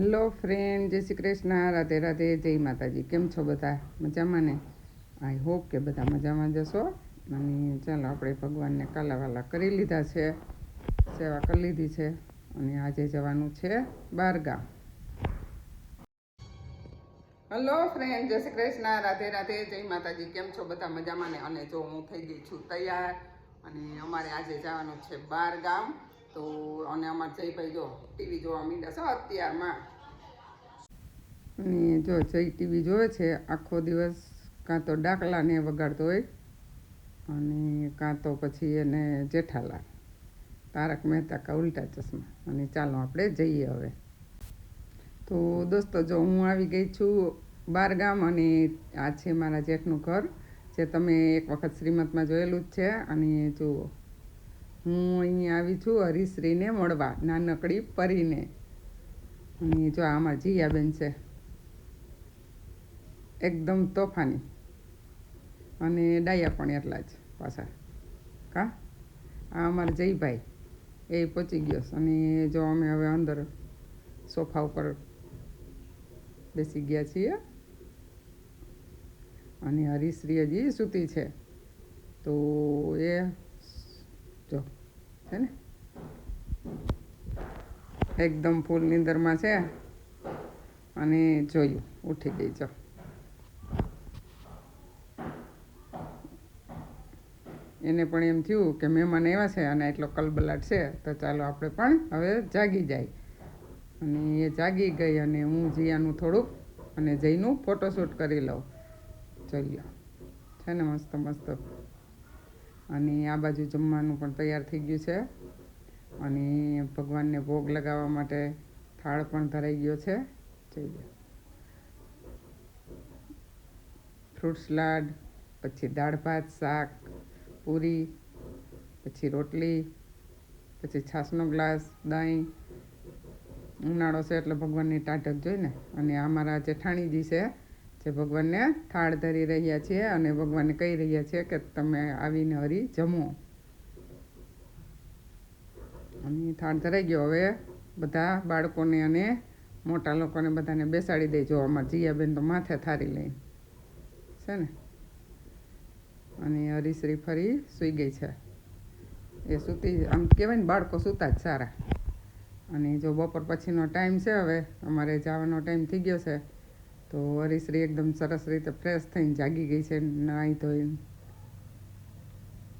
Hello friend, જય શ્રી કૃષ્ણ, રાધે રાધે, જય માતાજી. કેમ છો બધા? મજામાં ને? આઈ હોપ કે બધા મજામાં જશો અને ચાલો આપણે ભગવાનને કાલાવાલા કરી લીધા છે, સેવા કરી લીધી છે, અને આજે જવાનું છે બારગામ. હલો ફ્રેન્ડ, જય શ્રી કૃષ્ણ, રાધે રાધે, જય માતાજી. કેમ છો બધા મજામાં ને? અને જો હું થઈ ગઈ છું તૈયાર, અને અમારે આજે જવાનું છે બાર ગામ તો અને અમારે જયભાઈ જો ટીવી જોવા માંડ્યા છો અત્યારમાં. અને જો જય ટીવી જોવે છે, આખો દિવસ કાં તો ડાકલા ને વગાડતો હોય અને કાં તો પછી એને જેઠાલાલ, તારક મહેતા કા ઉલ્ટા ચશ્મા. અને ચાલો આપણે જઈએ હવે. તો દોસ્તો જો હું આવી ગઈ છું બારગામ અને આ છે મારા જેઠનું ઘર, જે તમે એક વખત શ્રીમતમાં જોયેલું જ છે. અને જુઓ હું અહીંયા આવી છું હરિશ્રીને મળવા, નાનકડી પરીને અને જો આમાં જીયાબેન છે, એકદમ તોફાની. અને ડાયા પણ એટલા જ પાછા. કા? આ અમારા જયભાઈ, એ પહોંચી ગયો અને જો અમે હવે અંદર સોફા ઉપર બેસી ગયા છીએ, અને હરિશ્રી હજી સૂતી છે. તો એ જો છે ને? એકદમ ફૂલ નીંદરમાં છે. અને જોયું, ઉઠી ગઈ, જો. એને પણ એમ થયું કે મહેમાન આવ્યા છે અને એટલો કલબલાટ છે, તો ચાલો આપણે પણ હવે જાગી જાય. અને એ જાગી ગઈ અને હું જીયાનું થોડુંક અને જઈનું ફોટોશૂટ કરી લઉં. લો છે ને મસ્ત મસ્ત. અને આ બાજુ જમવાનું પણ તૈયાર થઈ ગયું છે. અને ભગવાનને ભોગ લગાવવા માટે થાળ પણ ધરાઈ ગયો છે. જોઈ લો ફ્રૂટ સલાડ પછી દાળ ભાત, શાક, પૂરી, પછી રોટલી, પછી છાશનો ગ્લાસ, દહીં, ઉનાળો છે એટલે ભગવાનની ટાઢક જોઈને. અને આ મારા જેઠાણીજી છે. જે ભગવાનને થાળ ધરી રહ્યા છીએ અને ભગવાનને કહી રહ્યા છે કે તમે આવીને હરી જમો. અને થાળ ધરાઈ ગયો. હવે બધા બાળકોને અને મોટા લોકોને બધાને બેસાડી દેજો. અમારા જીયાબેન તો માથે થારી લઈને. છે ને? અને હરીશ્રી ફરી સૂઈ ગઈ છે. એ સૂતી, આમ કહેવાય ને, બાળકો સૂતા જ સારા. અને જો બપોર પછીનો ટાઈમ છે હવે, અમારે જવાનો ટાઈમ થઈ ગયો છે. તો હરીશ્રી એકદમ સરસ રીતે ફ્રેશ થઈને જાગી ગઈ છે, નાહી ધોઈને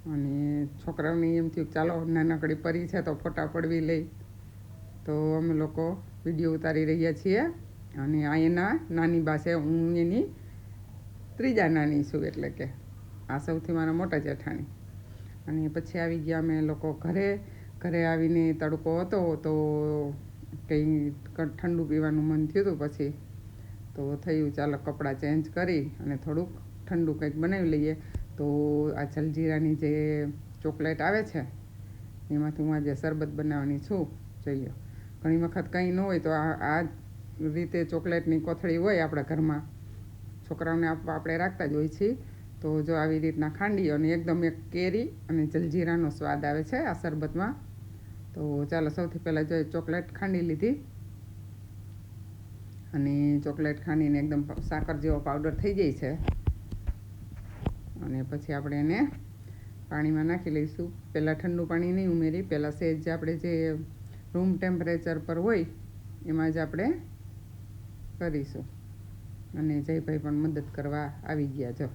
અને છોકરાઓને એમ થયું ચાલો નાનકડી પરી છે તો ફોટા પડવી લઈ. તો અમે લોકો વીડિયો ઉતારી રહ્યા છીએ અને આ એના નાની પાસે હું એની ત્રીજા નાની છું એટલે કે આ સૌથી મારા મોટા જેઠાણી. અને પછી આવી ગયા અમે લોકો ઘરે ઘરે આવીને તડકો હતો તો કંઈ ઠંડુ પીવાનું મન થયું હતું પછી તો થયું, ચાલો કપડાં ચેન્જ કરી અને થોડુંક ઠંડુ કંઈક બનાવી લઈએ. તો આ જલજીરાની જે ચોકલેટ આવે છે, એમાંથી હું આજે શરબત બનાવવાની છું. જોઈએ. ઘણી વખત કંઈ ન હોય તો આ રીતે ચોકલેટની કોથળી હોય આપણા ઘરમાં. છોકરાઓને આપવા આપણે રાખતા જ હોય છીએ. તો જો આવી રીતના ખાંડી અને એકદમ એક કેરી અને જલજીરાનો સ્વાદ આવે છે આ શરબતમાં. તો ચાલો સૌથી પહેલાં જો ચોકલેટ ખાંડી લીધી. અને ચોકલેટ ખાંડીને એકદમ સાકર જેવો પાવડર થઈ જાય છે. અને પછી આપણે એને પાણીમાં નાખી લઈશું. પહેલાં ઠંડુ પાણી નહીં ઉમેરી, પહેલાં સહેજ આપણે જે રૂમ ટેમ્પરેચર પર હોય, એમાં જ આપણે કરીશું. અને જયભાઈ પણ મદદ કરવા આવી ગયા જો.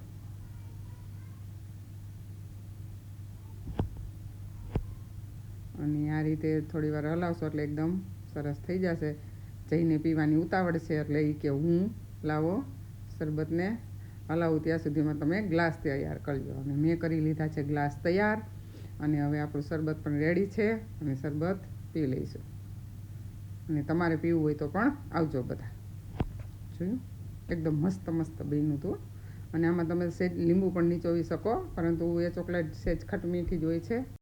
અને આ રીતે થોડી વાર હલાવશો એટલે એકદમ સરસ થઈ જશે. જઈને પીવાની ઉતાવળ છે એટલે એ કે હું લાવો શરબતને. હલાવું ત્યાં સુધીમાં તમે ગ્લાસ તૈયાર કરજો. અને મેં કરી લીધા છે ગ્લાસ તૈયાર. અને હવે આપણું શરબત પણ રેડી છે. અને શરબત પી લઈશું. અને તમારે પીવું હોય તો પણ આવજો બધા. જોયું? એકદમ મસ્ત મસ્ત બન્યું હતું અને આમાં તમે સેજ લીંબુ પણ નીચોવી શકો. પરંતુ એ ચોકલેટ સેજ ખટ મીઠી જ હોય છે.